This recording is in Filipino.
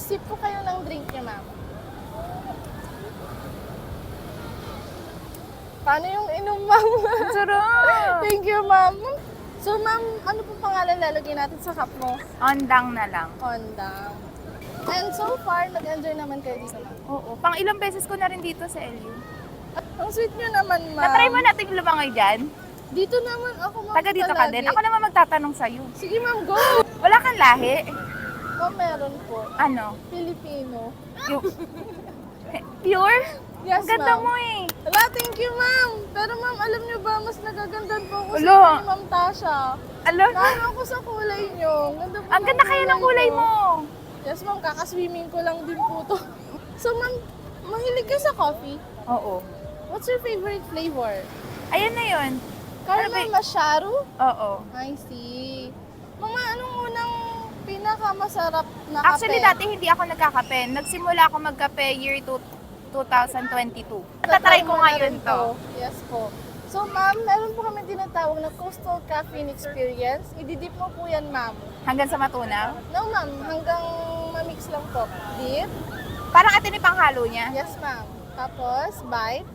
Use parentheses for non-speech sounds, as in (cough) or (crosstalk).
Sip po kayo ng drink niya, ma'am. Paano yung inom, ma'am? Sarap! (laughs) Thank you, ma'am. So, ma'am, ano po pangalan lalagay natin sa cup mo? Ondang na lang. Honda. And so far, nag-enjoy naman kayo dito, ma'am. Oo. Pang ilang beses ko na rin dito sa LU. At ang sweet nyo naman, ma'am. Natry mo natin lumangoy dyan? Dito naman ako, ma'am. Taga dito ka din. Ako naman magtatanong sa'yo. Sige, ma'am, go! Wala kang lahi? Ma'am, meron po. Ano? Filipino. Yung... Pure? Yes, Ang ganda ma'am. mo eh. Wala, thank you, ma'am. Pero ma'am, alam niyo ba, mas nagagandahan po ako Ulo. sa ni Ma'am Tasha. Alam, Lalo ako sa kulay niyo. Ganda po ang ganda kaya ng kulay niyo. mo. Yes, ma'am. Kakaswimming ko lang din po to. (laughs) So, ma'am, mahilig ka sa coffee? Oo. What's your favorite flavor? Ayan na yun. Caramel Masharu? Oo. I see. Mama, anong pinakamasarap na kape? Actually, dati hindi ako nagkakape. Nagsimula ako magkape year two- 2022. Tatry ko ngayon to. Yes po. So, ma'am, meron po kami tinatawag na Coastal Caffeine Experience. Ididip mo po yan, ma'am. Hanggang sa matunaw. No, ma'am. Hanggang mamix lang po. Dip. Parang atin yung panghalo niya. Yes, ma'am. Tapos, bite.